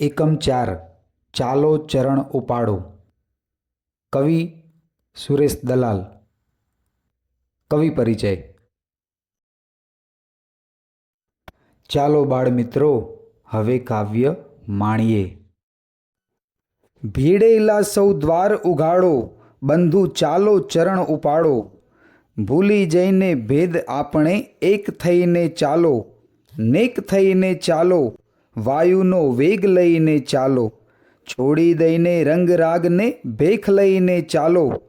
એકમ ચાર, ચાલો ચરણ ઉપાડો. કવિ સુરેશ દલાલ. કવિ પરિચય. ચાલો બાળ મિત્રો હવે કાવ્ય માણીએ. ભીડેલા સૌ દ્વાર ઉઘાડો, બંધુ ચાલો ચરણ ઉપાડો. ભૂલી જઈને ભેદ આપણે એક થઈને ચાલો, નેક થઈને ચાલો વાયુનો વેગ લઈને ચાલો. છોડી દઈને રંગરાગને ભેખ લઈને ચાલો.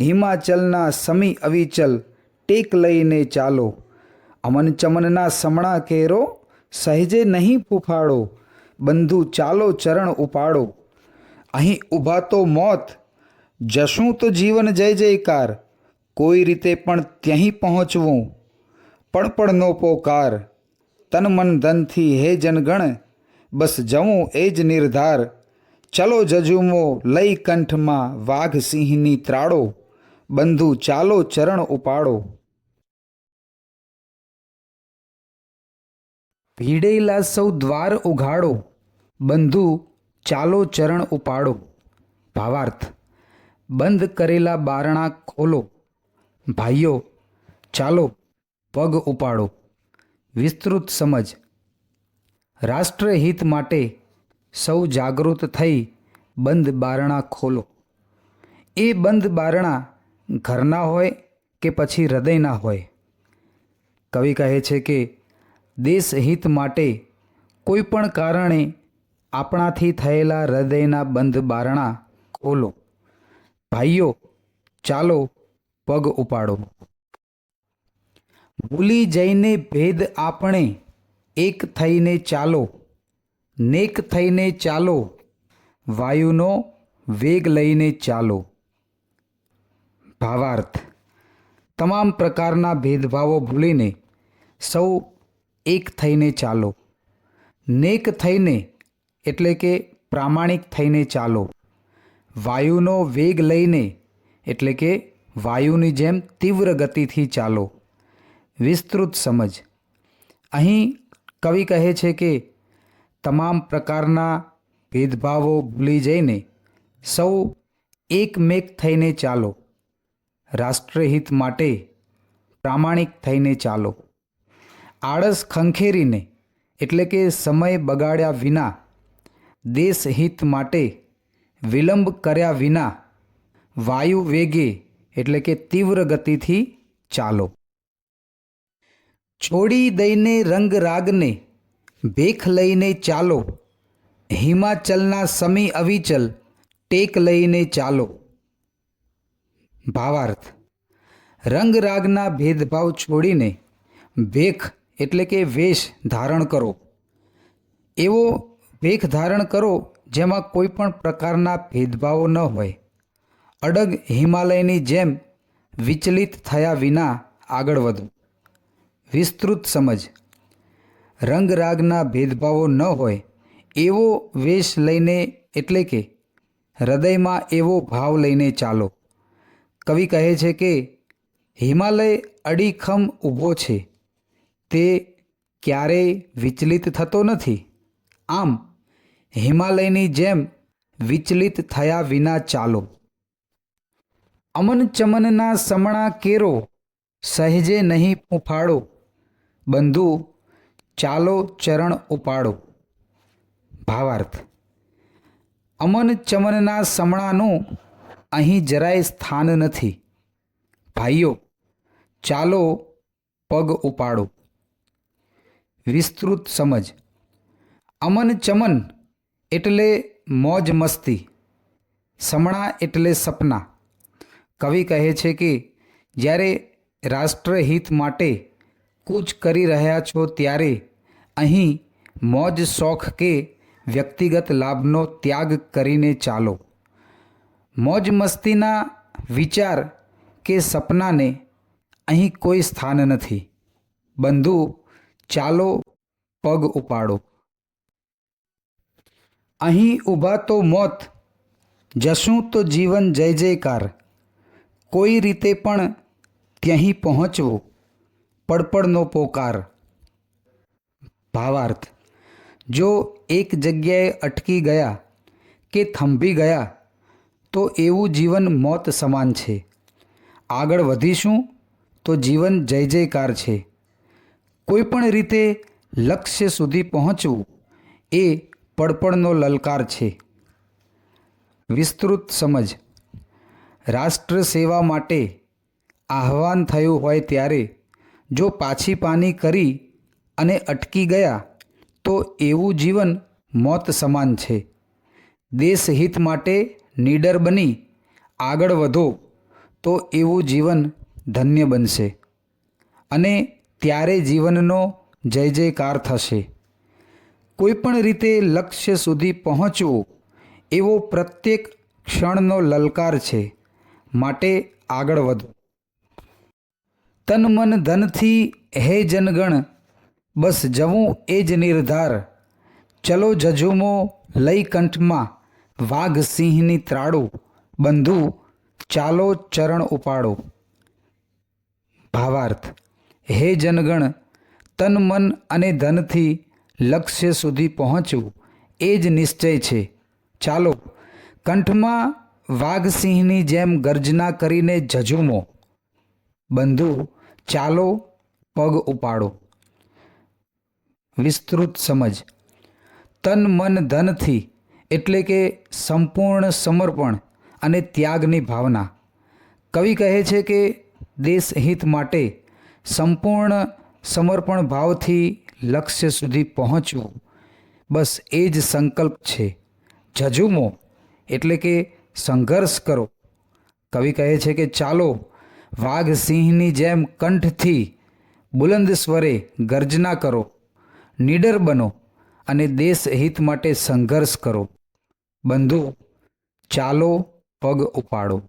હિમાચલના સમી અવિચલ ટેક લઈને ચાલો. અમન ચમનના સમણા કેરો સહેજે નહીં ફૂફાડો બંધુ ચાલો ચરણ ઉપાડો. અહીં ઊભા તો મોત. જશું તો જીવન જય જયકાર. કોઈ રીતે પણ ત્યહીં પહોંચવું. પણ પણ નો પોકાર. તન મન ધનથી હે જનગણ. બસ જવું એ જ નિર્ધાર. ચલો જજુમો લઈ કંઠમાં વાઘ સિંહની ત્રાળો બંધુ ચાલો ચરણ ઉપાડો. ભીડેલા સૌ દ્વાર ઉઘાડો. બંધુ ચાલો ચરણ ઉપાડો. ભાવાર્થ, બંધ કરેલા બારણા ખોલો. ભાઈઓ, ચાલો પગ ઉપાડો. વિસ્તૃત સમજ રાષ્ટ્રહિત માટે સૌ જાગૃત થઈ બંધ બારણા ખોલો. એ બંધ બારણા ઘરના હોય કે પછી હૃદયના હોય? કવિ કહે છે કે દેશહિત માટે કોઈ પણ કારણે આપણાથી થયેલા હૃદયના બંધ બારણા ખોલો. ભાઈઓ, ચાલો પગ ઉપાડો. ભૂલી જઈને ભેદ આપણે એક થઈને ચાલો, નેક થઈને ચાલો, વાયુનો વેગ લઈને ચાલો. ભાવાર્થ. તમામ પ્રકારના ભેદભાવો ભૂલીને સૌ એક થઈને ચાલો. નેક થઈને એટલે કે પ્રામાણિક થઈને ચાલો. વાયુનો વેગ લઈને એટલે કે વાયુની જેમ તીવ્ર ગતિથી ચાલો. વિસ્તૃત સમજ. અહીં કવિ કહે છે કે, તમામ પ્રકારના ભેદભાવો ભૂલી જઈને સૌ એકમેક થઈને ચાલો. રાષ્ટ્રહિત માટે પ્રામાણિક થઈને ચાલો. આળસ ખંખેરીને, એટલે કે સમય બગાડ્યા વિના, દેશહિત માટે વિલંબ કર્યા વિના, વાયુ વેગે, એટલે કે તીવ્ર ગતિથી ચાલો. છોડી દઈને રંગ રાગને, ભેખ લઈને ચાલો. હિમાચલના સમી અવિચલ, ટેક લઈને ચાલો. ભાવાર્થ, રંગ રાગના ભેદભાવ છોડીને ભેખ એટલે કે વેશ ધારણ કરો. એવો ભેખ ધારણ કરો જેમાં કોઈ પણ પ્રકારના ભેદભાવો ન હોય. અડગ હિમાલયની જેમ વિચલિત થયા વિના આગળ વધો. વિસ્તૃત સમજ. રંગરાગના ભેદભાવો ન હોય, એવો વેશ લઈને એટલે કે હૃદયમાં એવો ભાવ લઈને ચાલો. કવિ કહે છે કે, હિમાલય અડીખમ ઊભો છે. તે ક્યારેય વિચલિત થતો નથી. આમ, હિમાલયની જેમ વિચલિત થયા વિના ચાલો. અમન ચમનના સમણા કેરો, સહેજે નહીં ફૂંફાડો બંધુ, ચાલો ચરણ ઉપાડો. ભાવાર્થ, અમન ચમનના સમણાનું અહીં જરાય સ્થાન નથી. ભાઈઓ, ચાલો પગ ઉપાડો. વિસ્તૃત સમજ, અમન ચમન એટલે મોજ મસ્તી, સમણા એટલે સપના. કવિ કહે છે કે, જ્યારે રાષ્ટ્રહિત માટે કૂચ કરી રહ્યા છો ત્યારે અહીં મોજ, શોખ કે વ્યક્તિગત લાભનો ત્યાગ કરીને ચાલો. મોજ મસ્તીના વિચાર કે સપનાને અહીં કોઈ સ્થાન નથી. બંધુ, ચાલો પગ ઉપાડો. અહીં ઊભા તો મોત, જશું તો જીવન જય જયકાર. કોઈ રીતે પણ ત્યહીં પહોંચવું. પડપડનો પોકાર. ભાવાર્થ, જો એક જગ્યાએ અટકી ગયા કે થંભી ગયા, તો એવું જીવન મોત સમાન છે. આગળ વધીશું તો જીવન જય જયકાર છે. કોઈ પણ રીતે લક્ષ્ય સુધી પહોંચવું એ પડપણનો લલકાર છે. વિસ્તૃત સમજ, રાષ્ટ્ર સેવા માટે આહવાન થયું હોય ત્યારે જો પાછી પાની કરી અને અટકી ગયા, તો એવું જીવન મોત સમાન છે. દેશહિત માટે નીડર બની આગળ વધો, તો એવું જીવન ધન્ય બનશે. અને ત્યારે જીવનનો જય જયકાર થશે. કોઈપણ રીતે લક્ષ્ય સુધી પહોંચવું એવો પ્રત્યેક ક્ષણનો લલકાર છે. માટે આગળ વધો. તન મન ધનથી હે જનગણ, બસ જવું એ જ નિર્ધાર. ચલો જજુમો લઈ કંઠમાં, વાઘ સિંહની ત્રાળો બંધુ, ચાલો ચરણ ઉપાડો. ભાવાર્થ, હે જનગણ, તન મન અને ધનથી લક્ષ્ય સુધી પહોંચવું એ જ નિશ્ચય છે. ચાલો, કંઠમાં વાઘસિંહની જેમ ગર્જના કરીને જજુમો. બંધુ ચાલો પગ ઉપાડો. વિસ્તૃત સમજ. તન મન ધનથી એટલે કે સંપૂર્ણ સમર્પણ અને ત્યાગની ભાવના. કવિ કહે છે કે દેશહિત માટે સંપૂર્ણ સમર્પણ ભાવથી લક્ષ્ય સુધી પહોંચવું બસ એ જ સંકલ્પ છે. જજુમો એટલે કે સંઘર્ષ કરો. કવિ કહે છે કે ચાલો વાઘ સિંહની જેમ કંઠથી બુલંદ સ્વરે ગર્જના કરો, નીડર બનો અને દેશ હિત માટે સંઘર્ષ કરો. બંધુ, ચાલો પગ ઉપાડો.